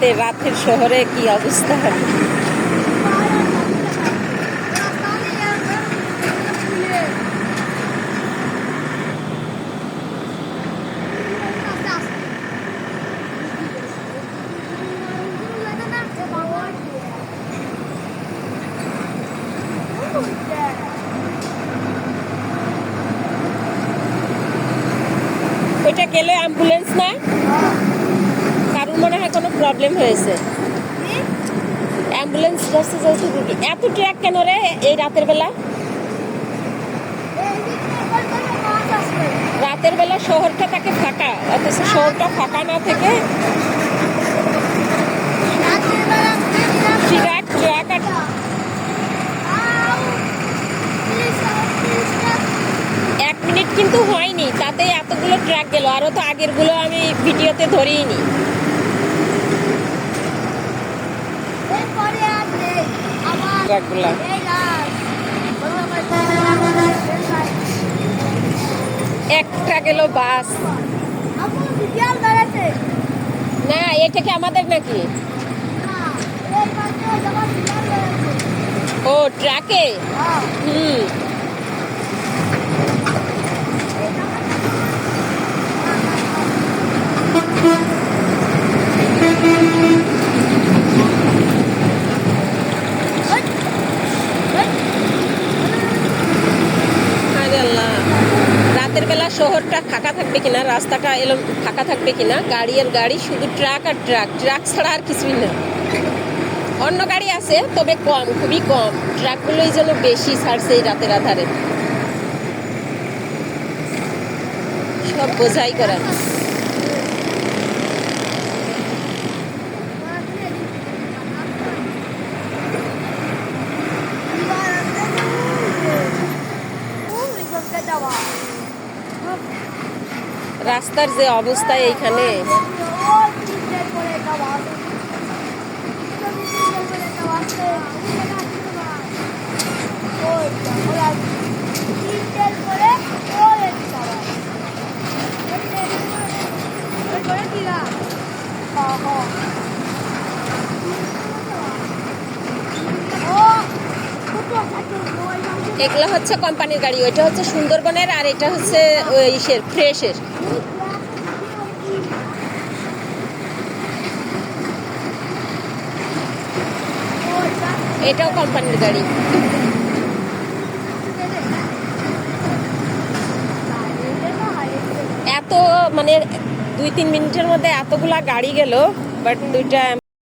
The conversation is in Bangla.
রাতে রাতের শহরে কি অবস্থা? ওইটা গেলে অ্যাম্বুলেন্স না কারণ মনে হয় কোনো প্রবলেম হয়েছে। অ্যাম্বুলেন্স এত ট্র্যাক কেন রে এই রাতের বেলা? রাতের বেলা শহরটা থাকে ফাঁকা, অথচ শহরটা ফাঁকা না থেকে এক মিনিট কিন্তু হয়নি তাতে এতগুলো ট্রাক গেল। আরও তো আগেরগুলো আমি ভিডিওতে ধরিনি ট্রাকগুলো একটা গেল বাস। না এটা কি আমাদের নাকি? ও ট্রাকে? হুম হায় আল্লাহ রাতের বেলা শহরটা ফাঁকা থাকবে কিনা, রাস্তাটা এলো ফাঁকা থাকবে কিনা, গাড়ি আর গাড়ি, শুধু ট্রাক আর ট্রাক ট্রাক ছাড়া আর কিছুই না। অন্য গাড়ি আছে, তবে কম, খুবই কম। ট্রাকগুলোই যেন বেশি ছাড়ছে এই রাতের আধারে। সব বোঝাই করা। রাস্তার যে অবস্থা এইখানে। এগুলো হচ্ছে কোম্পানির গাড়ি, ওইটা হচ্ছে সুন্দরবনের আর এটা হচ্ছে ইসের, ফ্রেশের। এটাও কোম্পানির গাড়ি। এত মানে দুই তিন মিনিটের মধ্যে এতগুলা গাড়ি গেল, বাট দুইটা